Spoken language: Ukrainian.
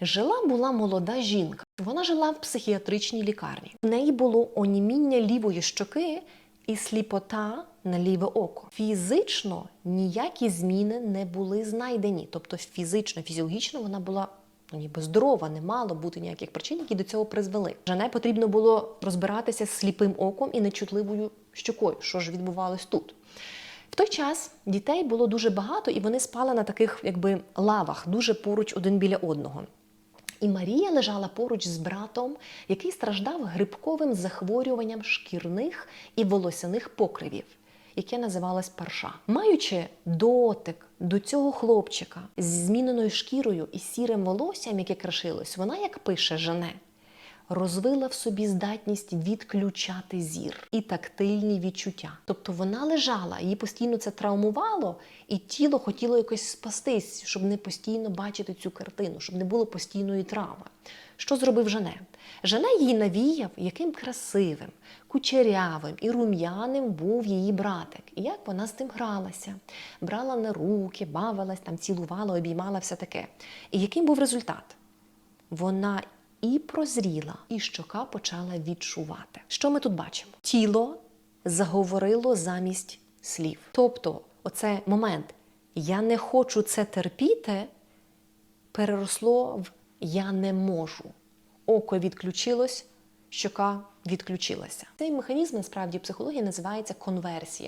Жила була молода жінка. Вона жила в психіатричній лікарні. В неї було оніміння лівої щоки і сліпота на ліве око. Фізично ніякі зміни не були знайдені. Тобто фізично, фізіологічно вона була ну, ніби здорова, не мало бути ніяких причин, які до цього призвели. Жене потрібно було розбиратися з сліпим оком і нечутливою щокою, що ж відбувалось тут. В той час дітей було дуже багато, і вони спали на таких якби лавах, дуже поруч один біля одного. І Марія лежала поруч з братом, який страждав грибковим захворюванням шкірних і волосяних покривів, яке називалось парша. Маючи дотик до цього хлопчика з зміненою шкірою і сірим волоссям, яке крашилось, вона, як пише Жене, розвила в собі здатність відключати зір і тактильні відчуття. Тобто вона лежала, її постійно це травмувало, і тіло хотіло якось спастись, щоб не постійно бачити цю картину, щоб не було постійної травми. Що зробив Жене? Жене їй навіяв, яким красивим, кучерявим і рум'яним був її братик, і як вона з тим гралася, брала на руки, бавилась, там цілувала, обіймала все таке. І яким був результат? Вона і прозріла, і щока почала відчувати. Що ми тут бачимо? Тіло заговорило замість слів. Тобто, оце момент я не хочу це терпіти, переросло в я не можу. Око відключилось, щока відключилася. Цей механізм насправді психології називається конверсія.